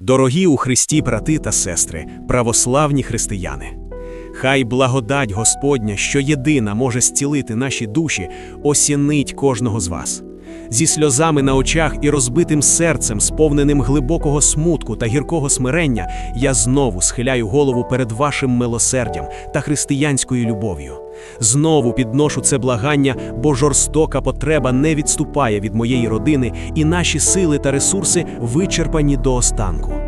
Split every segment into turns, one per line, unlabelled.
Дорогі у Христі брати та сестри, православні християни. Хай благодать Господня, що єдина може зцілити наші душі, осінить кожного з вас. Зі сльозами на очах і розбитим серцем, сповненим глибокого смутку та гіркого смирення, я знову схиляю голову перед вашим милосердям та християнською любов'ю. Знову підношу це благання, бо жорстока потреба не відступає від моєї родини, і наші сили та ресурси вичерпані до останку.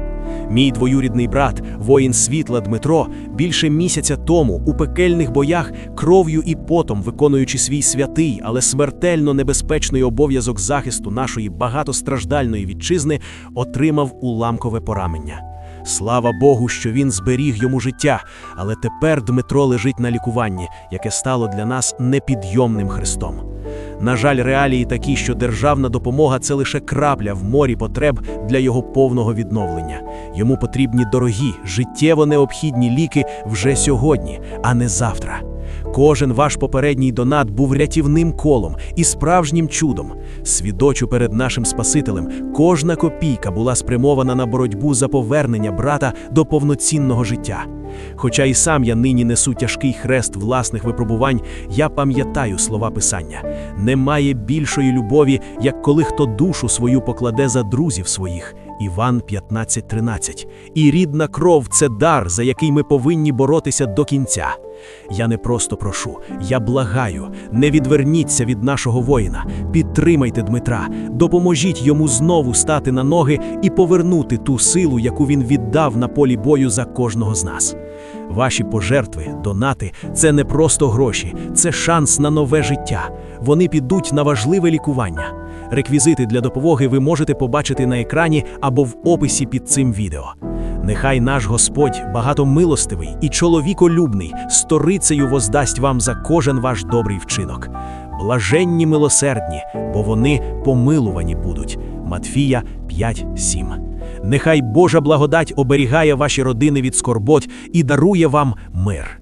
Мій двоюрідний брат, воїн світла Дмитро, більше місяця тому у пекельних боях кров'ю і потом, виконуючи свій святий, але смертельно небезпечний обов'язок захисту нашої багатостраждальної вітчизни, отримав уламкове поранення. Слава Богу, що він зберіг йому життя, але тепер Дмитро лежить на лікуванні, яке стало для нас непідйомним хрестом. На жаль, реалії такі, що державна допомога це лише крапля в морі потреб для його повного відновлення. Йому потрібні дорогі, життєво необхідні ліки вже сьогодні, а не завтра. Кожен ваш попередній донат був рятівним колом і справжнім чудом. Свідочу перед нашим Спасителем, кожна копійка була спрямована на боротьбу за повернення брата до повноцінного життя. Хоча і сам я нині несу тяжкий хрест власних випробувань, я пам'ятаю слова Писання: немає більшої любові, як коли хто душу свою покладе за друзів своїх. Іван 15.13. І рідна кров це дар, за який ми повинні боротися до кінця. Я не просто прошу, я благаю, не відверніться від нашого воїна, підтримайте Дмитра, допоможіть йому знову стати на ноги і повернути ту силу, яку він віддав на полі бою за кожного з нас. Ваші пожертви, донати це не просто гроші, це шанс на нове життя. Вони підуть на важливе лікування. Реквізити для допомоги ви можете побачити на екрані або в описі під цим відео. Нехай наш Господь багатомилостивий і чоловіколюбний сторицею воздасть вам за кожен ваш добрий вчинок. Блаженні милосердні, бо вони помилувані будуть. Матфія 5.7. Нехай Божа благодать оберігає ваші родини від скорбот і дарує вам мир.